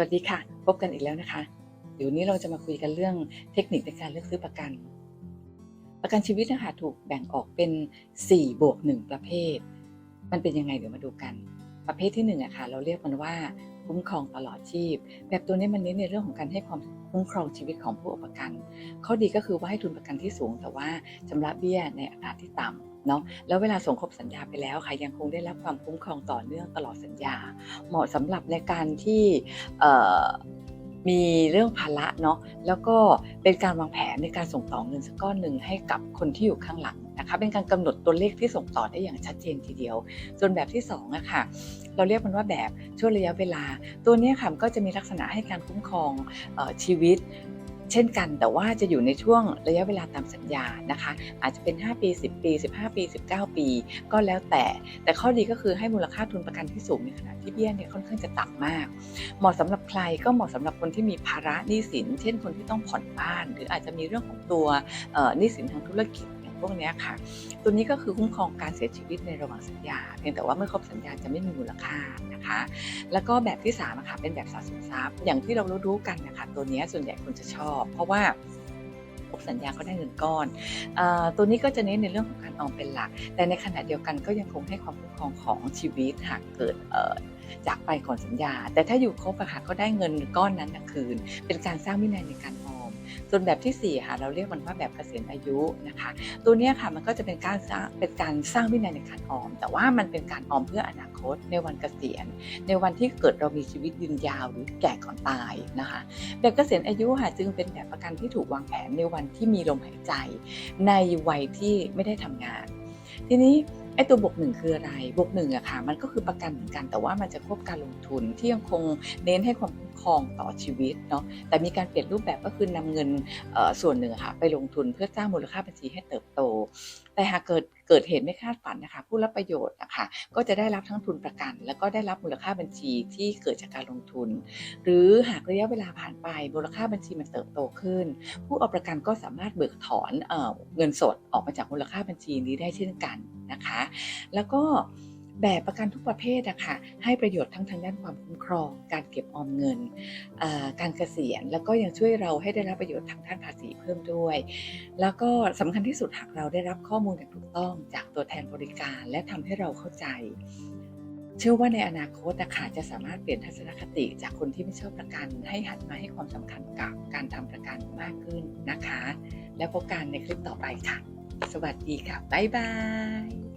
วัสดีค่ะ พบกันอีกแล้วนะคะ เดี๋ยวนี้เราจะมาคุยกันเรื่องเทคนิคในการเลือกซื้อประกัน ประกันชีวิตนะคะถูกแบ่งออกเป็น 4 บวก 1 ประเภท มันเป็นยังไงเดี๋ยวมาดูกัน ประเภทที่1อะค่ะเราเรียกมันว่าคุ้มครองตลอดชีพ แบบตัวนี้มันเน้นในเรื่องของการให้ความคุ้มครองชีวิตของผู้ประกัน ข้อดีก็คือว่าให้ทุนประกันที่สูง แต่ว่าชำระเบี้ยในอัตราที่ต่ำ เนาะแล้วเวลาส่งครบสัญญาไปแล้วค่ะยังคงได้รับความคุ้มครองต่อเนื่องตลอดสัญญา เหมาะสำหรับในการที่มีเรื่องภาระเนาะแล้วก็เป็นการวางแผนในการส่งต่อเงินสักก้อนหนึ่งให้กับคนที่อยู่ข้างหลังนะคะเป็นการกำหนดตัวเลขที่ส่งต่อได้อย่างชัดเจนทีเดียว ส่วนแบบที่2อะค่ะเราเรียกมันว่าแบบช่วงระยะเวลา ตัวนี้ค่ะก็จะมีลักษณะให้การคุ้มครองอชีวิต เช่นกันแต่ว่าจะอยู่ในช่วงระยะเวลาตามสัญญานะคะ อาจจะเป็น 5 ปี 10 ปี 15 ปี 19 ปี ก็แล้วแต่ แต่ข้อดีก็คือให้มูลค่าทุนประกันที่สูงในขณะที่เบี้ยเนี่ยค่อนข้างจะต่ำมาก เหมาะสำหรับใครก็เหมาะสำหรับคนที่มีภาระหนี้สิน เช่นคนที่ต้องผ่อนบ้าน หรืออาจจะมีเรื่องของตัวหนี้สินทางธุรกิจ พวกนี้ค่ะ ตัวนี้ก็คือคุ้มครองการเสียชีวิตในระหว่างสัญญา เพียงแต่ว่าเมื่อครบสัญญาจะไม่มีมูลค่านะคะ แล้วก็แบบที่3อะค่ะเป็นแบบสะสมทรัพย์ อย่างที่เรารู้ๆกันนะคะ ตัวนี้ส่วนใหญ่คนจะชอบ เพราะว่าครบสัญญาก็ได้เงินก้อนอตัวนี้ก็จะเน้นในเรื่องของการออมเป็นหลัก แต่ในขณะเดียวกันก็ยังคงให้ความคุ้มครองของชีวิตหากเกิดจากไปก่อนสัญญา แต่ถ้าอยู่ครบอะค่ะก็ได้เงินก้อนนั้นนะคืน เป็นการสร้างวินัยในการออม ส่วนแบบที่สี่ค่ะเราเรียกมันว่าแบบเกษียณอายุนะคะ ตัวนี้ค่ะมันก็จะเป็นการสร้างเป็นการสร้างวินัยในการออม แต่ว่ามันเป็นการออมเพื่ออนาคตในวันเกษียณ ในวันที่เกิดเรามีชีวิตยืนยาวหรือแก่ก่อนตายนะคะ แบบเกษียณอายุค่ะจึงเป็นแบบประกันที่ถูกวางแผนในวันที่มีลมหายใจ ในวัยที่ไม่ได้ทำงาน ทีนี้ อ้ตัวบวกหนึ่งคืออะไรบวกหนึ่งอะค่ะมันก็คือประกันเหมือนกัน แต่ว่ามันจะควบการลงทุนที่ยังคงเน้นให้ความคุ้มครองต่อชีวิตเนาะแต่มีการเปลี่ยนรูปแบบก็คือนำเงินส่วนหนึ่งค่ะไปลงทุนเพื่อสร้างมูลค่าบัญชีให้เติบโต แต่หากเกิดเกิดเหตุไม่คาดฝันนะคะผู้รับประโยชน์นะคะก็จะได้รับทั้งทุนประกัน แล้วก็ได้รับมูลค่าบัญชีที่เกิดจากการลงทุน หรือหากระยะเวลาผ่านไปมูลค่าบัญชีมันเติบโตขึ้น ผู้เอาประกันก็สามารถเบิกถอนเอเงินสดออกมาจากมูลค่าบัญชีนี้ได้เช่นกัน นะคะ แล้วก็แบบประกันทุกประเภทอะค่ะให้ประโยชน์ทั้งทางด้านความคุ้มครอง การเก็บออมเงิน การเกษียณ แล้วก็ยังช่วยเราให้ได้รับประโยชน์ทางด้านภาษีเพิ่มด้วย แล้วก็สำคัญที่สุดหากเราได้รับข้อมูลอย่างถูกต้องจากตัวแทนบริการ และทำให้เราเข้าใจ เชื่อว่าในอนาคตนะคะจะสามารถเปลี่ยนทัศนคติจากคนที่ไม่ชอบประกัน ให้หันมาให้ความสำคัญกับการทำประกันมากขึ้นนะคะ แล้วพบกันในคลิปต่อไปค่ะ สวัสดีค่ะ บ๊ายบาย